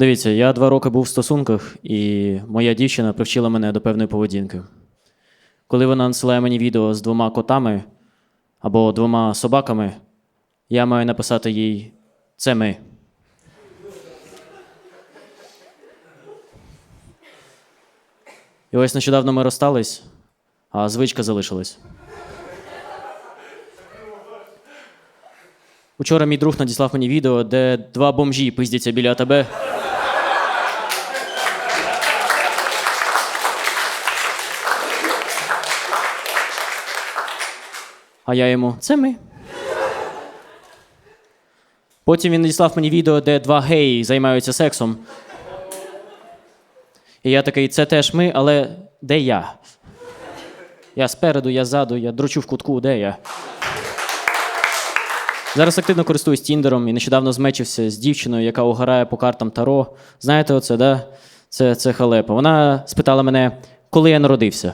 Дивіться, я два роки був в стосунках, і моя дівчина привчила мене до певної поведінки. Коли вона надсилає мені відео з двома котами або двома собаками, я маю написати їй це ми. І ось нещодавно ми розстались, а звичка залишилась. Учора мій друг надіслав мені відео, де два бомжі пиздяться біля тебе. А я йому це ми. Потім він надіслав мені відео, де два геї займаються сексом. І я такий, це теж ми, але де я? Я спереду, я ззаду, я дрочу в кутку, де я? Зараз активно користуюсь Тіндером і нещодавно змечився з дівчиною, яка угорає по картам Таро. Знаєте, оце, да? Це, це халепа. Вона спитала мене, коли я народився.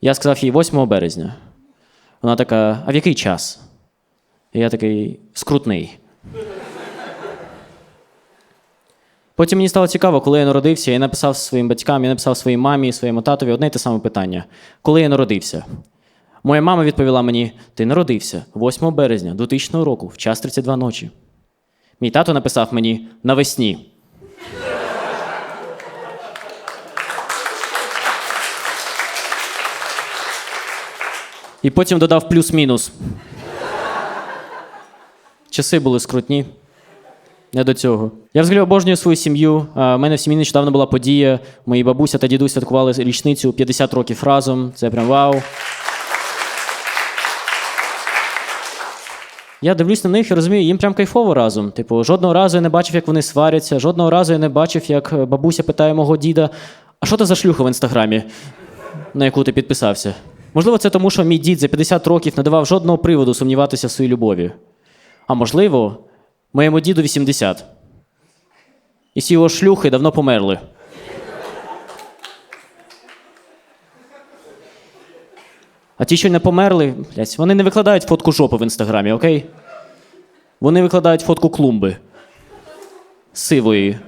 Я сказав їй 8 березня. Вона така: а в який час? І я такий скрутний. Потім мені стало цікаво, коли я народився, я написав своїм батькам, я написав своїй мамі, своєму татові одне й те саме питання: коли я народився? Моя мама відповіла мені: ти народився 8 березня 2000 року, в час 32 ночі. Мій тато написав мені навесні. І потім додав плюс-мінус. Часи були скрутні. Не до цього. Я взагалі обожнюю свою сім'ю. У мене в сім'ї нещодавно була подія. Мої бабуся та дідусь святкували річницю 50 років разом. Це прям вау. Я дивлюсь на них і розумію, їм прям кайфово разом. Типу, жодного разу я не бачив, як вони сваряться, жодного разу я не бачив, як е, бабуся питає мого діда: а що це за шлюха в інстаграмі, на яку ти підписався? Можливо, це тому, що мій дід за 50 років не давав жодного приводу сумніватися в своїй любові. А можливо, моєму діду 80. І всі його шлюхи давно померли. А ті, що не померли, блядь, вони не викладають фотку жопи в інстаграмі, окей? Вони викладають фотку клумби. Сивої.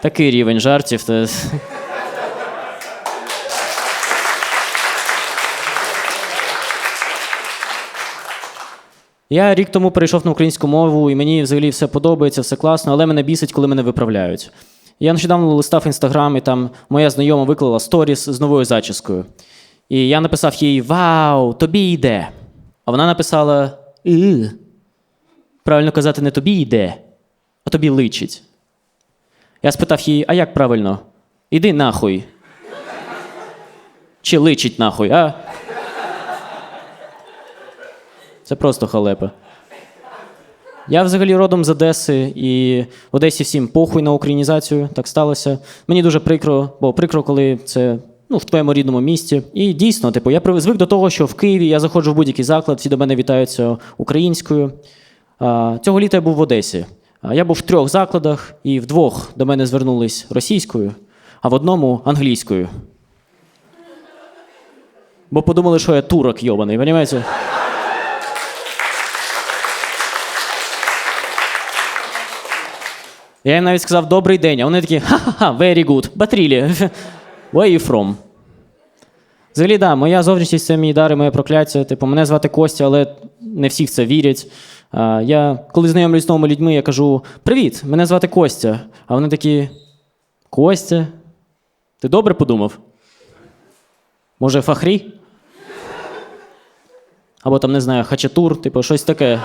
Такий рівень жартів. Я рік тому перейшов на українську мову, і мені взагалі все подобається, все класно, але мене бісить, коли мене виправляють. Я нещодавно листав інстаграм, і там моя знайома виклала сторіс з новою зачіскою. І я написав їй: Вау, тобі йде. А вона написала: «Ігh». Правильно казати, не тобі йде, а тобі личить. Я спитав її, а як правильно? Іди нахуй. Чи личить нахуй, а? Це просто халепа. Я взагалі родом з Одеси, і в Одесі всім похуй на українізацію, так сталося. Мені дуже прикро, бо прикро, коли це ну, в твоєму рідному місті. І дійсно, типу, я звик до того, що в Києві я заходжу в будь-який заклад, всі до мене вітаються українською. А, цього літа я був в Одесі. А, я був в трьох закладах, і в двох до мене звернулись російською, а в одному англійською. Бо подумали, що я турок йобаний, розумієте? Я їм навіть сказав добрий день, а вони такі ха-ха-ха, very good, Батрілі. Where you from? Взагалі, да, моя зовнішність це мій дар і моє прокляття. Типу, мене звати Костя, але не всі в це вірять. Я, коли знайомлюсь з новими людьми, я кажу: Привіт, мене звати Костя. А вони такі: Костя? Ти добре подумав? Може, Фахрі? Або там, не знаю, Хачатур, типу, щось таке.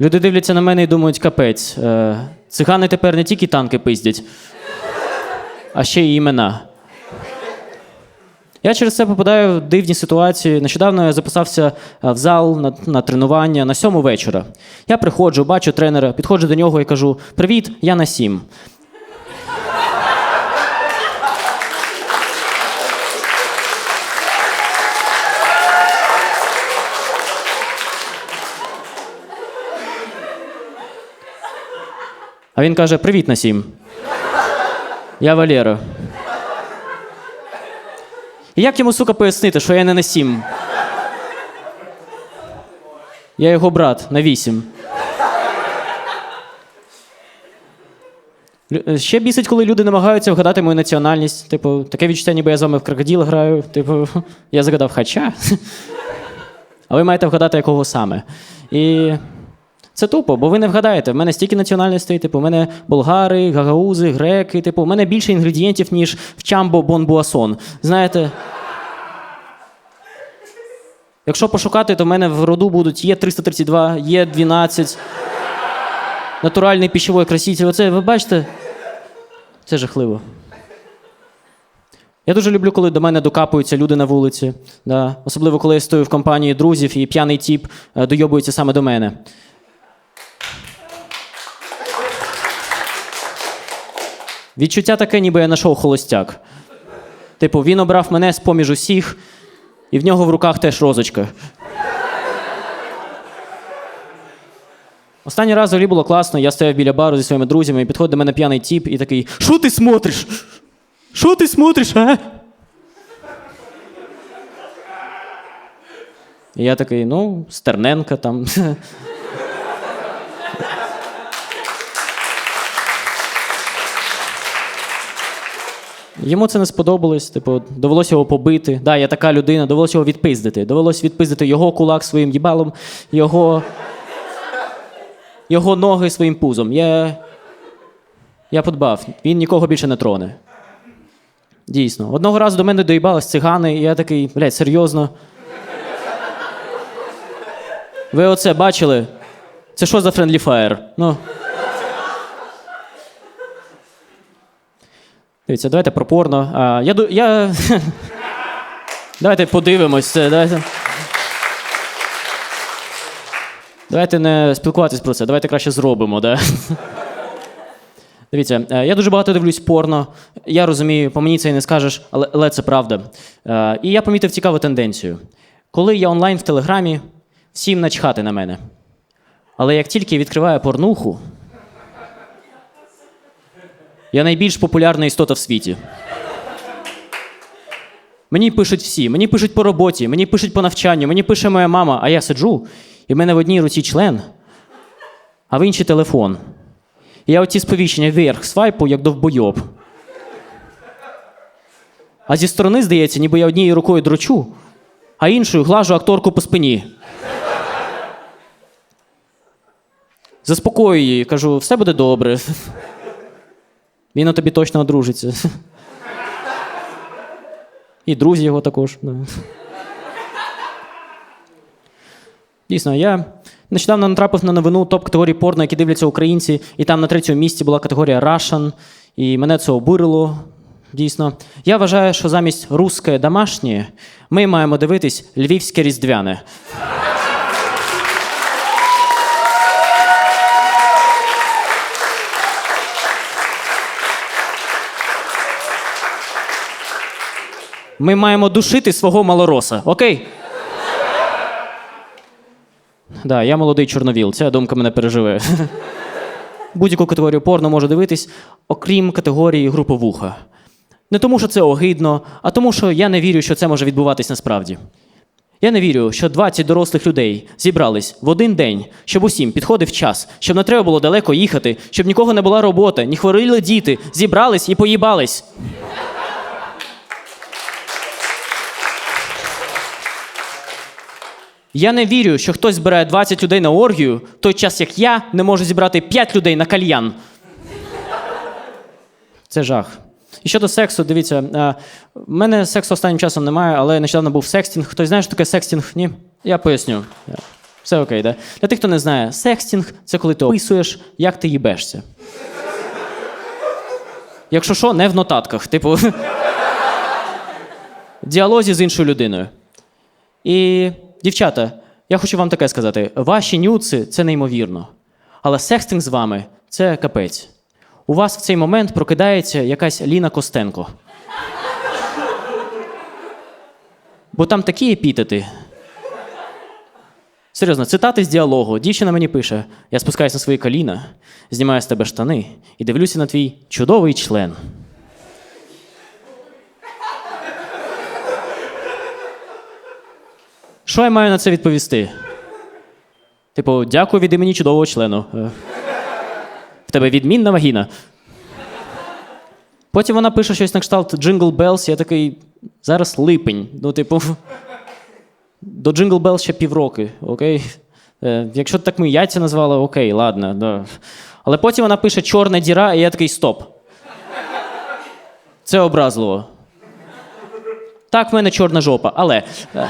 Люди дивляться на мене і думають, капець. Е, цигани тепер не тільки танки пиздять, а ще й імена. Я через це попадаю в дивні ситуації. Нещодавно я записався е, в зал на, на тренування на сьому вечора. Я приходжу, бачу тренера, підходжу до нього і кажу: Привіт, я на сім. А він каже: Привіт, Насім. Я Валера. І як йому, сука, пояснити, що я не Насім? Я його брат на вісім. Е, Ще бісить, коли люди намагаються вгадати мою національність. Типу, таке відчуття, ніби я з вами в крокоділ граю. Типу, я загадав хача. А ви маєте вгадати, якого саме. І це тупо, бо ви не вгадаєте. В мене стільки національностей, типу, в мене болгари, гагаузи, греки, типу, в мене більше інгредієнтів, ніж в чамбо бонбуасон. Знаєте. Якщо пошукати, то в мене в роду будуть є 332, є 12. Натуральний пищевий краситель. Оце, ви бачите? Це жахливо. Я дуже люблю, коли до мене докапуються люди на вулиці. Да. Особливо, коли я стою в компанії друзів і п'яний тіп е, дойобується саме до мене. Відчуття таке, ніби я знайшов холостяк. Типу, він обрав мене з поміж усіх, і в нього в руках теж розочка. Останній раз взагалі було класно, я стояв біля бару зі своїми друзями, і підходить до мене п'яний тіп і такий: Що ти смотриш? Що ти смотриш, а? І я такий, ну, Стерненка там. Йому це не сподобалось, типу, довелося його побити. Да, я така людина, довелося його відпиздити. Довелося відпиздити його кулак своїм їбалом, його, його ноги своїм пузом. Я, я подбав, він нікого більше не троне. Дійсно. Одного разу до мене доїбались цигани, і я такий, блядь, серйозно. Ви оце бачили? Це що за Friendly Fire? Ну. Дивіться, давайте про порно. А, я, я... давайте подивимось. Давайте. давайте не спілкуватись про це, давайте краще зробимо. Да? Дивіться, е, я дуже багато дивлюсь порно. Я розумію, по мені це і не скажеш, але, але це правда. Е, І я помітив цікаву тенденцію. Коли я онлайн в Телеграмі, всім начхати на мене. Але як тільки відкриваю порнуху, я найбільш популярна істота в світі. Мені пишуть всі, мені пишуть по роботі, мені пишуть по навчанню, мені пише моя мама, а я сиджу, і в мене в одній руці член, а в іншій телефон. І я оці сповіщення вверх свайпу, як довбойоб. А зі сторони здається, ніби я однією рукою дрочу, а іншою глажу акторку по спині. Заспокоюю її, кажу, все буде добре. Він на тобі точно одружиться. І друзі його також. Дійсно, я нещодавно натрапив на новину топ категорії порно, які дивляться українці, і там на третьому місці була категорія Russian, і мене це обурило. Дійсно. Я вважаю, що замість русське домашнє ми маємо дивитись львівське різдвяне. Ми маємо душити свого малороса, окей? Да, я молодий чорновіл, ця думка мене переживе. Будь-яку категорію порно можу дивитись, окрім категорії груповуха. Не тому, що це огидно, а тому, що я не вірю, що це може відбуватись насправді. Я не вірю, що 20 дорослих людей зібрались в один день, щоб усім підходив час, щоб не треба було далеко їхати, щоб нікого не була робота, ні хворіли діти, зібрались і поїбались. Я не вірю, що хтось збирає 20 людей на оргію, в той час як я не можу зібрати 5 людей на кальян. Це жах. І щодо сексу, дивіться, е, в мене сексу останнім часом немає, але нещодавно був секстінг. Хтось знає, що таке секстінг? Ні? Я поясню. Все окей, да? Для тих, хто не знає, секстінг це коли ти описуєш, як ти їбешся. Якщо що, не в нотатках, типу. діалозі з іншою людиною. І, дівчата, я хочу вам таке сказати: ваші нюци це неймовірно. Але секстинг з вами це капець. У вас в цей момент прокидається якась Ліна Костенко. Бо там такі епітети. Серйозно, цитати з діалогу. Дівчина мені пише: я спускаюся на свої коліна, знімаю з тебе штани і дивлюся на твій чудовий член. Що я маю на це відповісти? Типу, дякую від імені чудового члену. Е, В тебе відмінна вагіна. Потім вона пише щось на кшталт Jingle Bells, я такий, зараз липень. Ну, типу, до Jingle Bells ще півроки, окей? Е, якщо так ми яйця назвали, окей, ладно. Да. Але потім вона пише чорна діра, і я такий стоп. Це образливо. Так, в мене чорна жопа, але. е,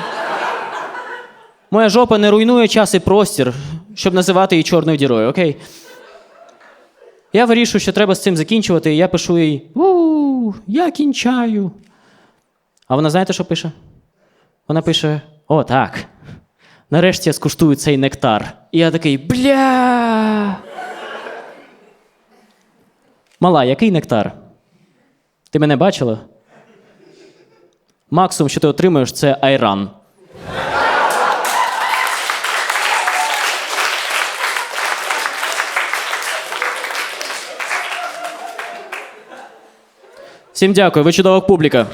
Моя жопа не руйнує час і простір, щоб називати її чорною дірою, окей? Я вирішую, що треба з цим закінчувати, і я пишу їй: у я кінчаю. А вона знаєте, що пише? Вона пише: О, так. Нарешті я скуштую цей нектар. І я такий бля. Мала, який нектар? Ти мене бачила? Максимум, що ти отримаєш, це айран. Всім дякую, ви чудова публіка.